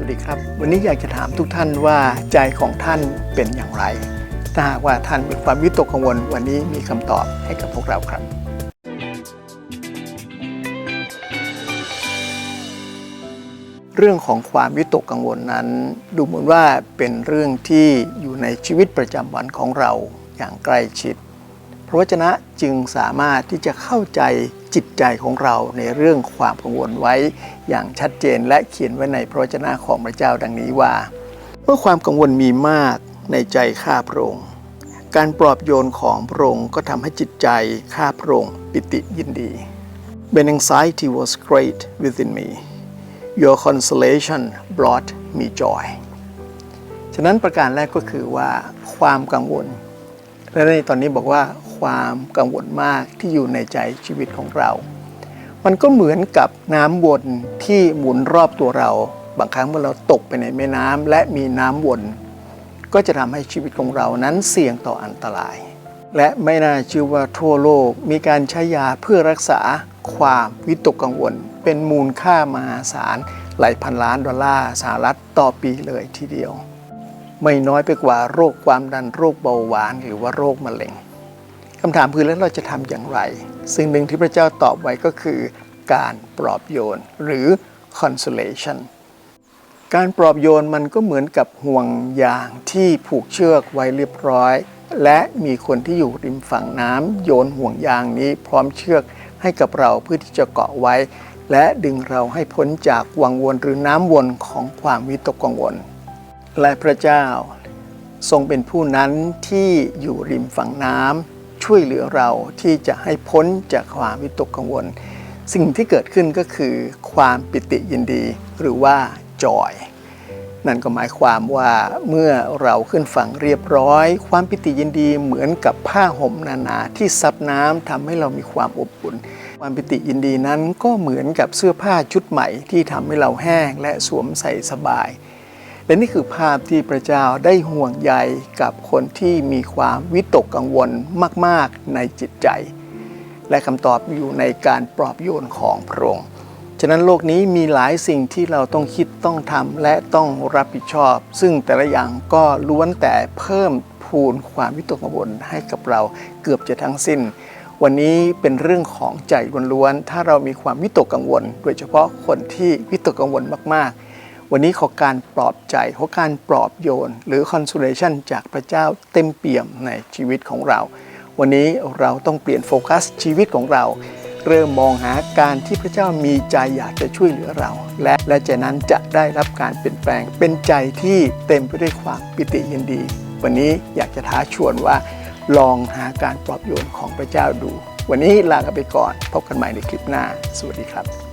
สวัสดีครับ วันนี้อยากจะถามทุกท่านว่าใจของท่านเป็นอย่างไร ถ้าหากว่าท่านมีความวิตกกังวล วันนี้มีคำตอบให้กับพวกเราครับ เรื่องของความวิตกกังวลนั้น ดูเหมือนว่าเป็นเรื่องที่อยู่ในชีวิตประจำวันของเราอย่างใกล้ชิดพระวจนะจึงสามารถที่จะเข้าใจ จิตใจของเราในเรื่องความกังวลไว้ อย่างชัดเจนและเขียนไว้ในพระวจนะของพระเจ้าดังนี้ว่า เมื่อความกังวลมีมากในใจข้าพระองค์การปลอบโยนของพระองค์ก็ทำให้จิตใจข้าพระองค์ปิติยินดี When anxiety was great within me your consolation brought me joy ฉะนั้นประการแรกก็คือว่าความกังวล และในตอนนี้บอกว่า ความกังวลมากที่อยู่ในใจชีวิตของเรา มันก็เหมือนกับน้ำวนที่หมุนรอบตัวเรา บางครั้งเมื่อเราตกไปในแม่น้ำและมีน้ำวน ก็จะทำให้ชีวิตของเรานั้นเสี่ยงต่ออันตราย และไม่น่าเชื่อว่าทั่วโลกมีการใช้ยาเพื่อรักษาความวิตกกังวล เป็นมูลค่ามหาศาลหลายพันล้านดอลลาร์สหรัฐต่อปีเลยทีเดียว ไม่น้อยไปกว่าโรคความดันโรคเบาหวานหรือว่าโรคมะเร็ง คำถามคือแล้วเราจะทำอย่างไร สิ่งหนึ่งที่พระเจ้าตอบไว้ก็คือ การปลอบโยนหรือ consolation การปลอบโยนมันก็เหมือนกับห่วงยางที่ผูกเชือกไว้เรียบร้อย และมีคนที่อยู่ริมฝั่งน้ำโยนห่วงยางนี้พร้อมเชือกให้กับเราเพื่อที่จะเกาะไว้ และดึงเราให้พ้นจากวังวนหรือน้ำวนของความวิตกกังวล และพระเจ้า ทรงเป็นผู้นั้นที่อยู่ริมฝั่งน้ำ ช่วยเหลือเราที่จะให้พ้นจากความวิตกกังวล สิ่งที่เกิดขึ้นก็คือ ความปิติยินดีหรือว่าจอยนั่นก็หมายความว่าเมื่อเราขึ้นฝั่งเรียบร้อย ความปิติยินดีเหมือนกับผ้าห่มหนาที่ซับน้ำทำให้เรามีความอบอุ่น ความปิติยินดีนั้นก็เหมือนกับเสื้อผ้าชุดใหม่ที่ทำให้เราแห้งและสวมใส่สบาย และนี่คือภาพที่พระเจ้าได้ห่วงใยกับคนที่มีความวิตกกังวลมาก ๆ ในจิตใจ และคำตอบอยู่ในการปลอบโยนของพระองค์ฉะนั้นโลกนี้มีหลายสิ่งที่เราต้องคิดต้องทำและต้องรับผิดชอบ ซึ่งแต่ละอย่างก็ล้วนแต่เพิ่มพูนความวิตกกังวลให้กับเราเกือบจะทั้งสิ้น วันนี้เป็นเรื่องของใจล้วนๆถ้าเรามีความวิตกกังวล โดยเฉพาะคนที่วิตกกังวลมากๆ วันนี้ขอการปลอบใจ ขอการปลอบโยน หรือ consolation จากพระเจ้าเต็มเปี่ยมในชีวิตของเรา วันนี้เราต้องเปลี่ยนโฟกัสชีวิตของเรา เริ่มมองหาการที่พระเจ้ามีใจอยากจะช่วยเหลือเรา และและใจนั้นจะได้รับการเปลี่ยนแปลง เป็นใจที่เต็มไปด้วยความปิติยินดี วันนี้อยากจะท้าชวนว่า ลองหาการปลอบโยนของพระเจ้าดู วันนี้ลากันไปก่อน พบกันใหม่ในคลิปหน้า สวัสดีครับ